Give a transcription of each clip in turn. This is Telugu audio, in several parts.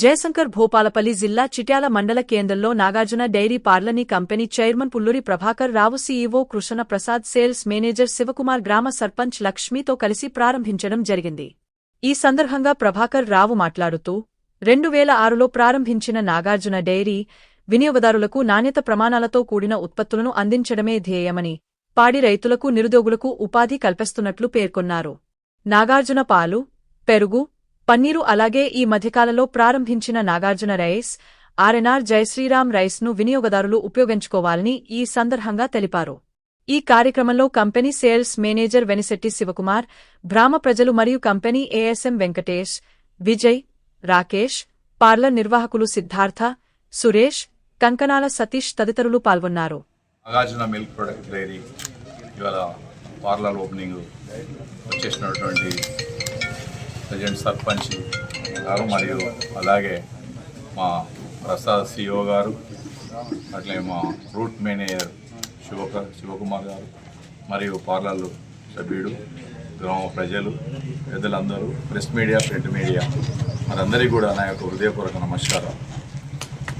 జయశంకర్ భూపాలపల్లి జిల్లా చిట్యాల మండల కేంద్రంలో Nagarjuna dairy పార్లనీ company chairman Pulluri Prabhakar Rao CEO Krishna Prasad sales manager Shivakumar గ్రామ సర్పంచ్ లక్ష్మితో కలిసి ప్రారంభించడం జరిగింది. ఈ సందర్భంగా ప్రభాకర్ రావు మాట్లాడుతూ రెండు వేల ఆరులో ప్రారంభించిన నాగార్జున డైరీ వినియోగదారులకు నాణ్యత ప్రమాణాలతో కూడిన ఉత్పత్తులను అందించడమే ధ్యేయమని పాడి రైతులకు నిరుద్యోగులకు ఉపాధి కల్పిస్తున్నట్లు పేర్కొన్నారు. నాగార్జున పాలు పెరుగు పన్నీరు అలాగే ఈ మధ్యకాలంలో ప్రారంభించిన నాగార్జున రైస్ ఆర్ఎన్ఆర్ జయశ్రీరామ్ రైస్ను వినియోగదారులు ఉపయోగించుకోవాలని ఈ సందర్భంగా తెలిపారు. ఈ కార్యక్రమంలో company sales manager Venishetti Shivakumar బ్రాహ్మ ప్రజలు మరియు company ASM Venkatesh Vijay Rakesh parlour నిర్వాహకులు సిద్ధార్థ సురేష్ కంకణాల సతీష్ తదితరులు పాల్గొన్నారు. నాగార్జున మిల్క్ ప్రొడక్ట్ డైరీ ఇవాళ పార్లర్ ఓపెనింగ్ వచ్చేసినటువంటి ప్రజెంట్ సర్పంచ్ గారు మరియు అలాగే మా ప్రసాద్ సిఓ గారు అట్లే మా రూట్ మేనేజర్ శివ శివకుమార్ గారు మరియు పార్లర్లు సభ్యుడు గ్రామ ప్రజలు పెద్దలందరూ ప్రెస్ మీడియా ప్రింట్ మీడియా మరందరికీ కూడా నా యొక్క హృదయపూర్వక నమస్కారం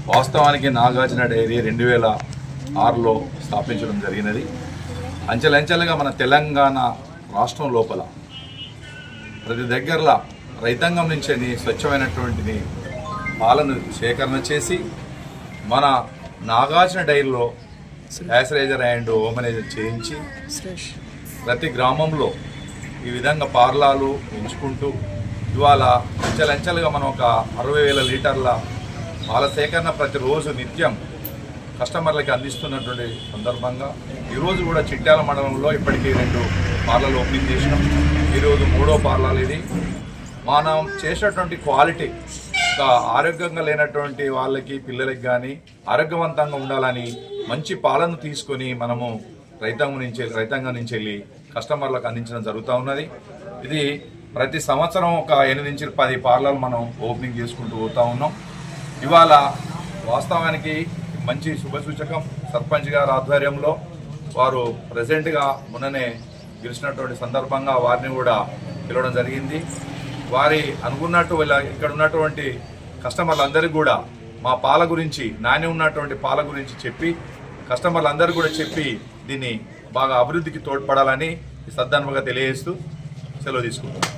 వాస్తవానికి నాగార్జున డైరీ రెండు వేల ఆరులో స్థాపించడం జరిగినది. అంచెలంచెలుగా మన తెలంగాణ రాష్ట్రం లోపల ప్రతి దగ్గరలో రైతాంగం నుంచి స్వచ్ఛమైనటువంటిది పాలను సేకరణ చేసి మన నాగార్జున డైరీలో యాసరైజర్ అండ్ ఓమనైజర్ చేయించి ప్రతి గ్రామంలో ఈ విధంగా పార్లాలు ఎంచుకుంటూ ఇవాళ అంచెలంచెలుగా మనం ఒక అరవై వేల లీటర్ల పాల సేకరణ ప్రతిరోజు నిత్యం కస్టమర్లకి అందిస్తున్నటువంటి సందర్భంగా ఈరోజు కూడా చిట్యాల మండలంలో ఇప్పటికీ రెండు పార్లర్లు ఓపెనింగ్ చేసినాం. ఈరోజు మూడో పార్లర్ ఇది. మనం చేసినటువంటి క్వాలిటీ ఒక ఆరోగ్యంగా లేనటువంటి వాళ్ళకి పిల్లలకి కానీ ఆరోగ్యవంతంగా ఉండాలని మంచి పాలను తీసుకొని మనము రైతాంగం నుంచి రైతాంగం నుంచి వెళ్ళి కస్టమర్లకు అందించడం జరుగుతూ ఉన్నది. ఇది ప్రతి సంవత్సరం ఒక ఎనిమిది నుంచి పది పార్లర్లు మనం ఓపెనింగ్ చేసుకుంటూ పోతూ ఉన్నాం. ఇవాళ వాస్తవానికి మంచి శుభసూచకం. సర్పంచ్ గారి ఆధ్వర్యంలో వారు ప్రజెంట్గా మొన్ననే గెలిచినటువంటి సందర్భంగా వారిని కూడా పిలవడం జరిగింది. వారి అనుకున్నట్టు వీళ్ళ ఇక్కడ ఉన్నటువంటి కస్టమర్లందరికీ కూడా మా పాల గురించి నాణ్యం ఉన్నటువంటి పాల గురించి చెప్పి కస్టమర్లందరూ కూడా చెప్పి దీన్ని బాగా అభివృద్ధికి తోడ్పడాలని ఈ సద్దనుభవంగా తెలియజేస్తూ సెలవు తీసుకుంటాం